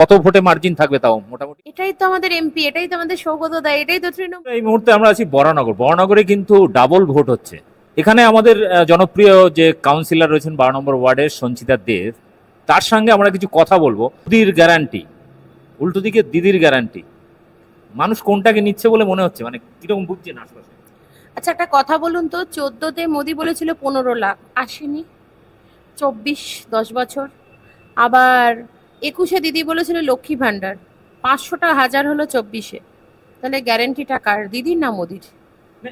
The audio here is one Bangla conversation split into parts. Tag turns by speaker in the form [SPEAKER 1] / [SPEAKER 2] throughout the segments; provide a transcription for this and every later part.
[SPEAKER 1] কত ভোটে মার্জিন থাকবে তাও মোটামুটি?
[SPEAKER 2] এটাই তো আমাদের এমপি এটাই তো আমাদের সৌগত দা এটাই তো তৃণমূল।
[SPEAKER 1] এই মুহূর্তে আমরা আছি বরানগর। বরানগরে কিন্তু ডাবল ভোট হচ্ছে। এখানে আমাদের জনপ্রিয় যে কাউন্সিলর রয়েছেন বারো নম্বর ওয়ার্ডের সঞ্চিতা দেব তার সঙ্গে আমরা কিছু কথা বলব। দিদির গ্যারান্টি উল্টো দিকে দিদির গ্যারান্টি মানুষ কোনটাকে নিচ্ছে বলে মনে হচ্ছে? মানে কীরকম বুঝছেন আশপাশে?
[SPEAKER 2] আচ্ছা একটা কথা বলুন তো চোদ্দোতে মোদি বলেছিল পনেরো লাখ আসেনি। চব্বিশ দশ বছর। আবার একুশে দিদি বলেছিল লক্ষ্মী ভাণ্ডার। পাঁচশোটা হাজার হলো চব্বিশে। তাহলে গ্যারেন্টিটা কার দিদির না মোদির?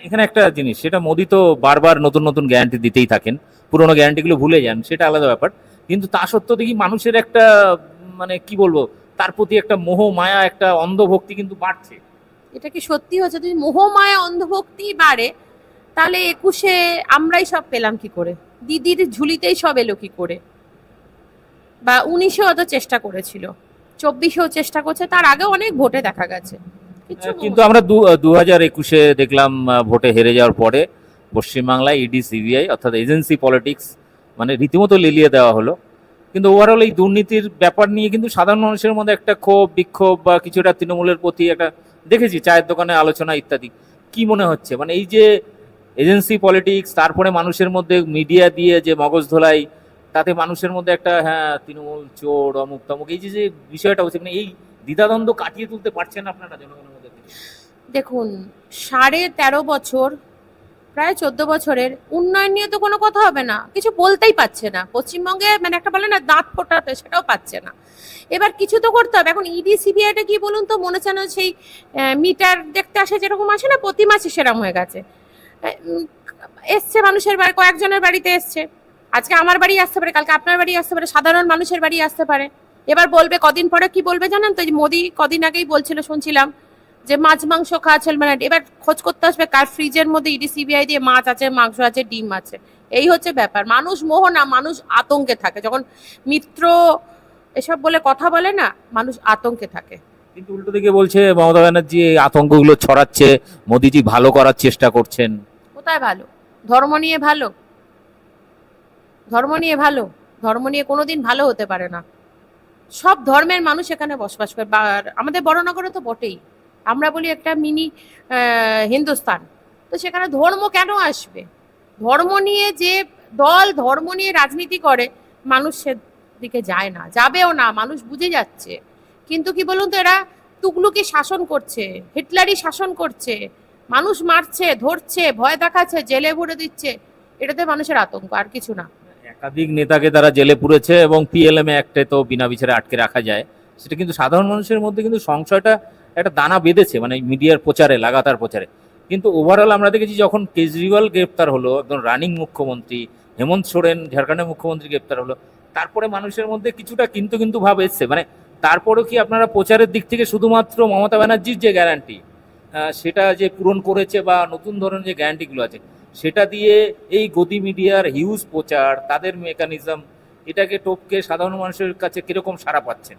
[SPEAKER 1] এখানে একটা জিনিস সেটা মোদি তো বারবার নতুন নতুন গ্যারান্টি দিতেই থাকেন। পুরোনো গ্যারান্টিগুলো ভুলে যান সেটা আলাদা ব্যাপার। কিন্তু তা সত্ত্বেও দেখি মানুষের একটা মানে কি বলব তার প্রতি একটা মোহ মায়া একটা অন্ধভক্তি কিন্তু বাড়ছে।
[SPEAKER 2] এটা কি সত্যি হচ্ছে? যদি মোহমায়া অন্ধভক্তি বাড়ে তাহলে একুশে আমরাই সব পেলাম কি করে? দিদির ঝুলিতেই সব এলো কি করে? বা উনিশেও অত চেষ্টা করেছিল চব্বিশেও চেষ্টা করছে তার আগে অনেক ভোটে দেখা গেছে।
[SPEAKER 1] কিন্তু আমরা দু হাজার একুশে দেখলাম ভোটে হেরে যাওয়ার পরে পশ্চিমবাংলায় ইডি সিবিআই অর্থাৎ এজেন্সি পলিটিক্স মানে রীতিমতো লিলিয়ে দেওয়া হলো। কিন্তু ওভারঅল এই দুর্নীতির ব্যাপার নিয়ে কিন্তু সাধারণ মানুষের মধ্যে একটা ক্ষোভ বিক্ষোভ বা কিছুটা তৃণমূলের প্রতি একটা দেখেছি চায়ের দোকানে আলোচনা ইত্যাদি। কি মনে হচ্ছে? মানে এই যে এজেন্সি পলিটিক্স তারপরে মানুষের মধ্যে মিডিয়া দিয়ে যে মগজ ধোলাই তাতে মানুষের মধ্যে একটা হ্যাঁ তৃণমূল চোর, অমুক তমুক, এই যে বিষয়টা হচ্ছে মানে এই দ্বিধাদ্বন্দ্ব কাটিয়ে তুলতে পারছেন আপনারা জনগণের মধ্যে?
[SPEAKER 2] দেখুন, সাড়ে তেরো বছর, প্রায় চোদ্দ বছরের উন্নয়ন নিয়ে তো কোনো কথা হবে না। কিছু বলতেই পারছে না। পশ্চিমবঙ্গে মানে একটা বলে না, দাঁত ফোটাতে, সেটাও পাচ্ছে না। এবার কিছু তো করতে হবে। এখন ইডি সিবিআইটা কি বলুন তো, মনে হচ্ছে না সেই মিটার দেখতে আসে, যেরকম আসে না প্রতি মাসে সেরকম হয়ে গেছে। এসছে মানুষের বাড়ি, কয়েকজনের বাড়িতে এসছে। আজকে আমার বাড়ি আসতে পারে কালকে আপনার বাড়ি আসতে পারে সাধারণ মানুষের বাড়ি আসতে পারে। এবার বলবে কদিন পরে কি বলবে জানেন তো? মোদি কদিন আগেই বলছিল শুনছিলাম যে মাছ মাংস খাওয়া চলবে না। এবার খোঁজ করতে আসবে কার ফ্রিজের মধ্যে ইডি সিবিআই দিয়ে মাছ আছে মাংস আছে ডিম আছে। এই হচ্ছে ব্যাপার। মানুষ মোহ না মানুষ আতঙ্কে থাকে। যখন মিত্র এসব বলে কথা বলে না মানুষ আতঙ্কে থাকে।
[SPEAKER 1] কিন্তু উল্টো দিকে বলছে মমতা ব্যানার্জি এই আতঙ্কগুলো ছড়াচ্ছে মোদিজি ভালো করার চেষ্টা করছেন।
[SPEAKER 2] কোথায় ভালো? ধর্ম নিয়ে ভালো? ধর্ম নিয়ে ভালো, ধর্ম নিয়ে কোনোদিন ভালো হতে পারে না। সব ধর্মের মানুষ এখানে বসবাস করে আমাদের বড়নগরে তো বটেই। আমরা বলি একটা মিনি হিন্দুস্তান তো সেখানে ধর্ম কেন আসবে? ধর্ম নিয়ে যে দল, ধর্ম নিয়ে রাজনীতি করে, মানুষ সেদিকে যায় না, যাবেও না, মানুষ বুঝে যাচ্ছে। কিন্তু কি বলুন তো, এরা তুগলুকি শাসন করছে হিটলারি শাসন করছে, মানুষ মারছে, ধরছে, ভয় দেখাচ্ছে, জেলে ভরে দিচ্ছে, এটাতে মানুষের আতঙ্ক, আর কিছু না।
[SPEAKER 1] একাধিক নেতাকে তারা জেলে পুরেছে এবং পিএলএম অ্যাক্টে তো বিনা বিচারে আটকে রাখা যায়, সেটা কিন্তু সাধারণ মানুষের মধ্যে কিন্তু সংশয়টা একটা দানা বেঁধেছে মানে মিডিয়ার প্রচারে, লাগাতার প্রচারে। কিন্তু ওভারঅল আমরা দেখেছি যখন কেজরিওয়াল গ্রেপ্তার হলো একদম রানিং মুখ্যমন্ত্রী, হেমন্ত সোরেন, ঝাড়খণ্ডের মুখ্যমন্ত্রী গ্রেপ্তার হলো, তারপরে মানুষের মধ্যে কিছুটা কিন্তু কিন্তু ভাব এসছে। মানে তারপরেও কি আপনারা প্রচারের দিক থেকে শুধুমাত্র মমতা ব্যানার্জির যে গ্যারান্টি সেটা যে পূরণ করেছে বা নতুন ধরনের যে গ্যারান্টিগুলো আছে সেটা দিয়ে এই গদি মিডিয়ার হিউজ প্রচার, তাদের মেকানিজম এটাকে টপকে সাধারণ মানুষের কাছে কীরকম সাড়া পাচ্ছেন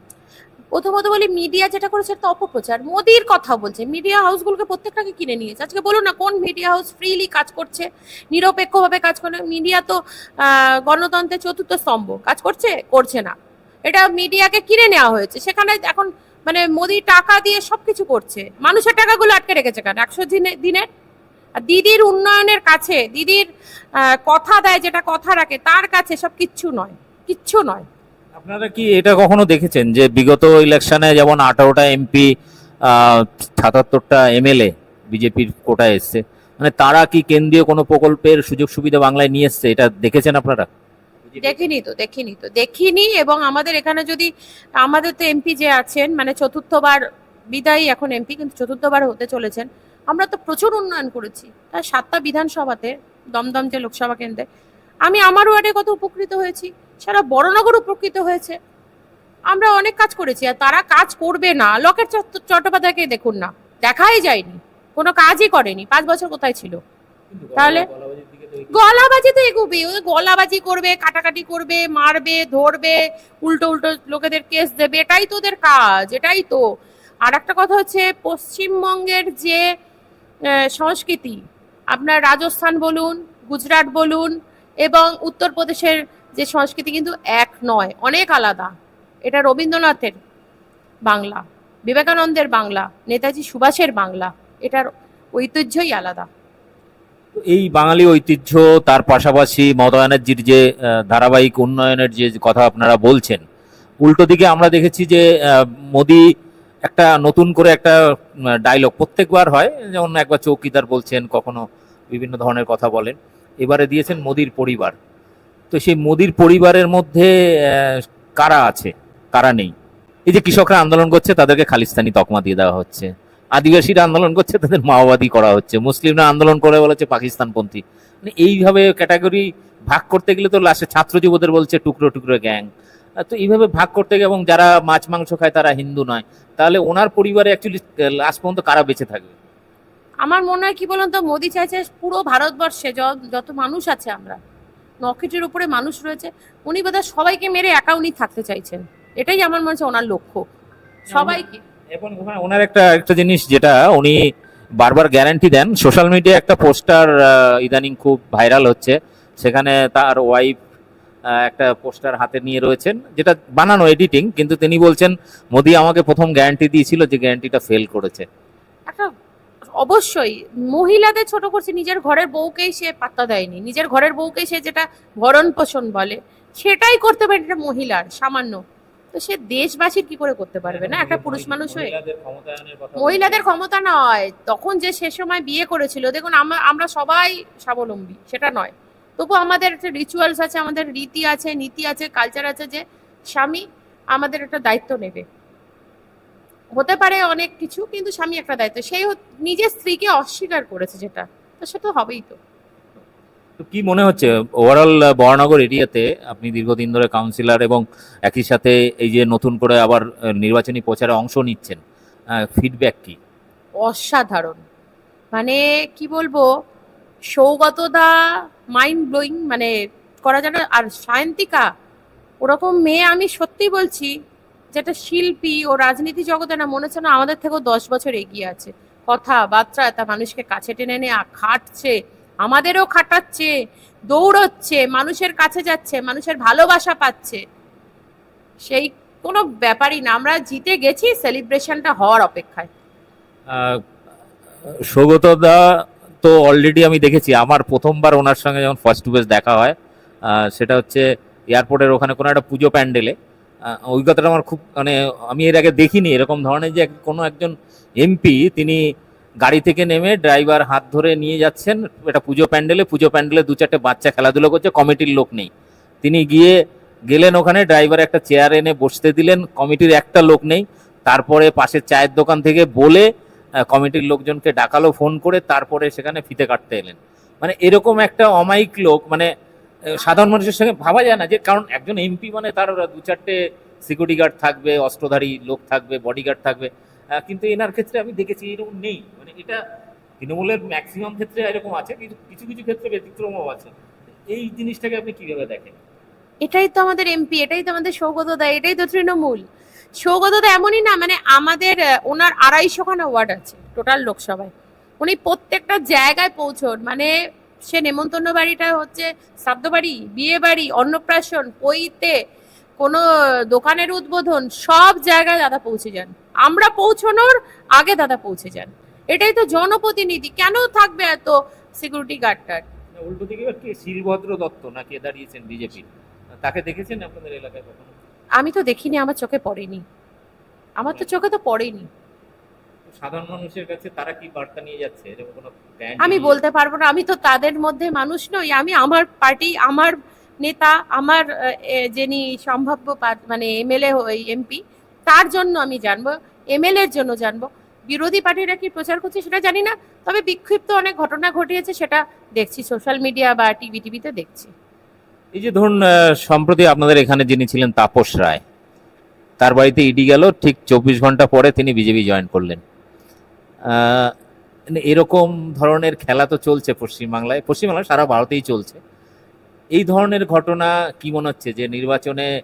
[SPEAKER 2] প্রথমত বলি মিডিয়া যেটা করেছে একটা অপপ্রচার। মোদির কথা বলছে মিডিয়া হাউসগুলোকে প্রত্যেকটাকে কিনে নিয়েছে। আজকে বলুন না, কোন মিডিয়া হাউস ফ্রিলি কাজ করছে, নিরপেক্ষভাবে কাজ করে? মিডিয়া তো গণতন্ত্রের চতুর্থ স্তম্ভ। কাজ করছে? করছে না। এটা মিডিয়াকে কিনে নেওয়া হয়েছে। সেখানে এখন মানে মোদি টাকা দিয়ে সবকিছু করছে। মানুষের টাকাগুলো আটকে রেখেছে কেন? একশো দিনে দিনের দিদির উন্নয়নের কাছে দিদির কথা দেয় যেটা কথা রাখে তার কাছে সব কিচ্ছু নয় কিচ্ছু নয়।
[SPEAKER 1] আপনারা কি এটা কখনো দেখেছেন যে বিগত ইলেকশনে যেমন আঠারোটা এমপি সাতাত্তরটা এমএলএ বিজেপির কোটায় এসছে মানে তারা কি কেন্দ্রীয় কোনো প্রকল্পের সুযোগ সুবিধা বাংলায় নিয়ে এসছে? এটা দেখেছেন আপনারা?
[SPEAKER 2] দেখিনি তো দেখিনি তো দেখিনি এবং আমাদের এখানে যদি আমাদের তো এমপি যে আছেন মানে চতুর্থবার বিদায়ী এখন এমপি কিন্তু চতুর্থবার হতে চলেছেন। আমরা তো প্রচুর উন্নয়ন করেছি। তার সাতটা বিধানসভাতে দমদম যে লোকসভা কেন্দ্রে আমি আমার ওয়ার্ডে কত উপকৃত হয়েছি সারা বড়নগর উপকৃত হয়েছে। আমরা অনেক কাজ করেছি আর তারা কাজ করবে না। লকেট চট্ট- চট্টোপাধ্যায়কে দেখুন না। দেখাই যায়নি। কোনো কাজই করেনি। পাঁচ বছর কোথায় ছিল? তাহলে? গলাবাজি তো এগোবে ওই গলাবাজি করবে কাটাকাটি করবে মারবে ধরবে উল্টো উল্টো লোকেদের কেস দেবে। এটাই তো ওদের কাজ এটাই তো। আর একটা কথা হচ্ছে পশ্চিমবঙ্গের যে সংস্কৃতি। আপনার রাজস্থান বলুন, গুজরাট বলুন এবং উত্তরপ্রদেশের যে সংস্কৃতি কিন্তু এক নয়, অনেক আলাদা। এটা রবীন্দ্রনাথের বাংলা, বিবেকানন্দের বাংলা, নেতাজি সুভাষের বাংলা, এটার ঐতিহ্যই আলাদা।
[SPEAKER 1] এই বাঙালি ঐতিহ্য, তার পাশাপাশি মমতা ব্যানার্জির যে ধারাবাহিক উন্নয়নের যে কথা আপনারা বলছেন, উল্টো দিকে আমরা দেখেছি যে মোদি একটা নতুন করে একটা ডায়লগ প্রত্যেকবার হয়। যেমন একবার চৌকিদার বলছেন, কখনো বিভিন্ন ধরনের কথা বলেন। এবারে দিয়েছেন মোদির পরিবার। তো সেই মোদির পরিবারের মধ্যে কারা আছে? কারা নেই? এই যে কৃষকরা আন্দোলন করছে, তাদেরকে খালিস্তানি তকমা দিয়ে দেওয়া হচ্ছে। আদিবাসীরা আন্দোলন করছে, তাদের মাওবাদী করা হচ্ছে। মুসলিমরা আন্দোলন করে বলেছে পাকিস্তানপন্থী। মানে এইভাবে ক্যাটাগরি ভাগ করতে গেলে তো লাস্টে ছাত্র যুবদের বলছে, টুকরো টুকরো গ্যাং তো এইভাবে ভাগ করতে গিয়ে এবং যারা মাছ মাংস খায় তারা হিন্দু নয়। তাহলে ওনার পরিবারে অ্যাকচুয়ালি লাস্ট পর্যন্ত কারা বেঁচে থাকবে?
[SPEAKER 2] আমার মনে হয় কি বলুন তো মোদি চাইছে পুরো ভারতবর্ষে যত মানুষ আছে আমরা নকেটের উপরে মানুষ রয়েছে উনি বোধহয় সবাইকে মেরে একা উনি থাকতে চাইছেন। এটাই আমার মনে হচ্ছে ওনার লক্ষ্য। সবাইকে।
[SPEAKER 1] এখন ওখানে ওনার একটা একটা জিনিস যেটা উনি বারবার গ্যারান্টি দেন সোশ্যাল মিডিয়া একটা পোস্টার ইদানিং খুব ভাইরাল হচ্ছে। সেখানে তার ওয়াইফ একটা পোস্টার হাতে নিয়ে রয়েছেন যেটা বানানো এডিটিং কিন্তু তিনি বলছেন মোদি আমাকে প্রথম গ্যারান্টি দিয়েছিল যে গ্যারান্টিটা ফেল করেছে।
[SPEAKER 2] একটা অবশ্যই মহিলাদের ছোট করছে নিজের ঘরের বউকেই সে পাত্তা দেয়নি। নিজের ঘরের বউকে সে যেটা ভরণ পোষণ বলে সেটাই করতে পারে এটা মহিলার সামান্য। তো সে দেশবাসীর কি করে করতে পারবে না? একটা পুরুষ মানুষ হয়ে।
[SPEAKER 1] মহিলাদের
[SPEAKER 2] ক্ষমতা নয়। তখন যে সে সময় বিয়ে করেছিল দেখুন আমরা সবাই স্বাবলম্বী সেটা নয়। তবু আমাদের একটা রিচুয়ালস আছে আমাদের রীতি আছে নীতি আছে কালচার আছে যে স্বামী আমাদের একটা দায়িত্ব নেবে। হতে পারে অনেক কিছু কিন্তু স্বামী একটা দায়িত্ব। সেই নিজের স্ত্রীকে অস্বীকার করেছে যেটা তো সেটা হবেই তো।
[SPEAKER 1] তো কি মনে হচ্ছে? ওভারঅল বরানগর এরিয়াতে আপনি দীর্ঘদিন ধরে কাউন্সিলর এবং একই সাথে এই যে নতুন করে আবার নির্বাচনী প্রচারে অংশ নিচ্ছেন ফিডব্যাক কি?
[SPEAKER 2] অসাধারণ। মানে কি বলব? সৌগতদা মাইন্ড ব্লোয়িং মানে করা যেন, আর সায়ন্তিকা, ওরকম মেয়ে আমি সত্যি বলছি, যেটা শিল্পী ও রাজনীতি জগতে না, মনে হচ্ছে না আমাদের থেকেও দশ বছর এগিয়ে আছে। কথাবার্তা তা মানুষকে কাছে টেনে নিয়ে, খাটছে, আমাদেরও খাটাচ্ছে, দৌড়চ্ছে, মানুষের কাছে যাচ্ছে, মানুষের ভালোবাসা পাচ্ছে। সেই কোনো ব্যাপারই না, আমরা জিতে গেছি সেলিব্রেশনটা হওয়ার অপেক্ষায়।
[SPEAKER 1] সৌগত দা তো অলরেডি আমি দেখেছি, আমার প্রথমবার ওনার সঙ্গে যখন ফার্স্ট টু দেখা হয় সেটা হচ্ছে এয়ারপোর্টের ওখানে কোনো একটা পুজো প্যান্ডেলে কথাটা আমার খুব মানে আমি এর আগে দেখিনি, এরকম ধরনের যে কোনো একজন এমপি তিনি গাড়ি থেকে নেমে ড্রাইভার হাত ধরে নিয়ে যাচ্ছেন এটা পুজো প্যান্ডেলে পুজো প্যান্ডেলে দু চারটে বাচ্চা খেলাধুলো করছে, কমিটির লোক নেই। তিনি গিয়ে গেলেন ওখানে ড্রাইভার একটা চেয়ার এনে বসতে দিলেন, কমিটির একটা লোক নেই, তারপরে পাশের চায়ের দোকান থেকে বলে কমিটির লোকজনকে ডাকালো, ফোন করে তারপরে সেখানে ফিতে কাটতে এলেন। মানে এরকম একটা অমায়িক লোক মানে সাধারণ মানুষের সঙ্গে ভাবা যায় না যে, কারণ একজন এমপি মানে তার দু চারটে সিকিউরিটি গার্ড থাকবে, অস্ত্রধারী লোক থাকবে বডিগার্ড থাকবে। কিন্তু এনার ক্ষেত্রে আমি দেখেছি এরকম নেই। মানে এটা তৃণমূলের ম্যাক্সিমাম ক্ষেত্রে এরকম আছে, কিন্তু কিছু কিছু ক্ষেত্রে ব্যতিক্রমও আছে। এই জিনিসটাকে আপনি কীভাবে দেখেন?
[SPEAKER 2] এটাই তো আমাদের এমপি, এটাই তো আমাদের সৌগতদা এটাই তো তৃণমূল। সৌগতদা এমনই না মানে আমাদের ওনার আড়াইশোখানা ওয়ার্ড আছে, টোটাল লোকসভায়। উনি প্রত্যেকটা জায়গায় পৌঁছন মানে সে নেমন্তন্ন বাড়িটা হচ্ছে শ্রাদ্ধ বাড়ি, বিয়ে বাড়ি, অন্নপ্রাশন, পইতে, কোনো দোকানের উদ্বোধন, সব জায়গায় দাদা পৌঁছে যান। আমরা পৌঁছানোর আগে দাদা পৌঁছে যান। এটাই তো জনপ্রতিনিধি, কেন থাকবে এত সিকিউরিটি গার্ডটার
[SPEAKER 1] উল্টো দিকে শিলভদ্র দত্ত না কে দাঁড়িয়েছেন বিজেপি তাকে দেখেছেন আপনাদের এলাকায় কখনো?
[SPEAKER 2] আমি তো দেখিনি আমার চোখে পড়েনি। আমার তো চোখে তো পড়েনি।
[SPEAKER 1] সাধারণ মানুষের কাছে তারা কি বার্তা নিয়ে যাচ্ছে? এরকম কোনো
[SPEAKER 2] আমি বলতে পারব না আমি তো তাদের মধ্যে মানুষ নই আমি আমার পার্টি আমার নেতা আমার যিনি সম্ভাব্য মানে এমএলএ এমপি তার জন্য আমি জানব এমএলএ এর জন্য জানব। বিরোধী পার্টিরা কি প্রচার করছে সেটা জানি না তবে বিক্ষিপ্ত অনেক ঘটনা ঘটিয়েছে সেটা দেখছি সোশ্যাল মিডিয়া বা টিভি টিভিতে দেখছি।
[SPEAKER 1] এই যে ধরুন সম্প্রতি আপনাদের এখানে যিনি ছিলেন তাপস রায়, তার বাড়িতে ইডি গেল, ঠিক চব্বিশ ঘণ্টা পরে তিনি বিজেপি জয়েন করলেন। এরকম ধরনের খেলা তো চলছে পশ্চিমবাংলায় পশ্চিমবাংলায় সারা ভারতেই চলছে। এই ধরনের ঘটনা কি মনে হচ্ছে যে নির্বাচনে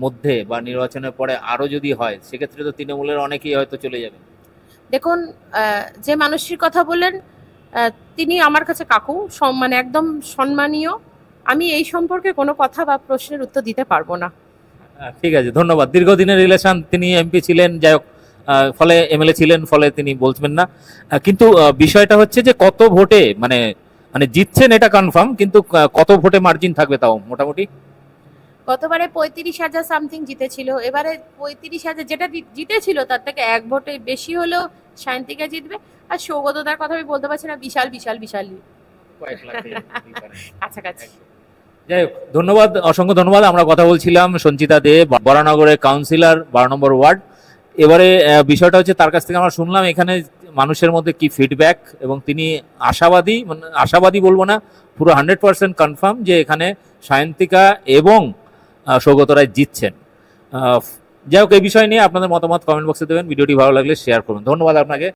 [SPEAKER 1] মধ্যে বা নির্বাচনের পরে আরও যদি হয়, সেক্ষেত্রে তো তৃণমূলের অনেকেই হয়তো চলে যাবে।
[SPEAKER 2] দেখুন যে মানুষটির কথা বললেন তিনি আমার কাছে কাকু, সম- মানে একদম সম্মানীয় আমি এই সম্পর্কে কোনো কথা বা প্রশ্নের উত্তর দিতে পারব না।
[SPEAKER 1] ঠিক আছে ধন্যবাদ। দীর্ঘদিনের রিলেশন তিনি এমপি ছিলেন যাই হোক ফলে এমএলএ ছিলেন ফলে তিনি বলছেন না। কিন্তু বিষয়টা হচ্ছে যে কত ভোটে মানে মানে জিতছেন এটা কনফার্ম কিন্তু কত ভোটে মার্জিন থাকবে তাও মোটামুটি?
[SPEAKER 2] গতবারে পঁয়ত্রিশ হাজার সামথিং জিতেছিল এবারে পঁয়ত্রিশ হাজার যেটা জিতেছিল তার থেকে এক ভোটে বেশি হলেও শান্তিকা জিতবে। আর সৌগতদার কথা আমি বলতে পারছি না বিশাল বিশাল বিশাল কাছাকাছি।
[SPEAKER 1] যাই হোক, ধন্যবাদ, অসংখ্য ধন্যবাদ। আমরা কথা বলছিলাম সঞ্চিতা দে, বরানগরের কাউন্সিলর, বারো নম্বর ওয়ার্ড। এবারে বিষয়টা হচ্ছে তার কাছ থেকে আমরা শুনলাম এখানে মানুষের মধ্যে কি ফিডব্যাক এবং তিনি আশাবাদী মানে আশাবাদী বলব না, পুরো হান্ড্রেড পার্সেন্ট কনফার্ম যে এখানে সায়ন্তিকা এবং সৌগত রায় জিতছেন। যাই হোক, এই বিষয় নিয়ে আপনাদের মতামত কমেন্ট বক্সে দেবেন, ভিডিওটি ভালো লাগলে শেয়ার করুন। ধন্যবাদ আপনাকে।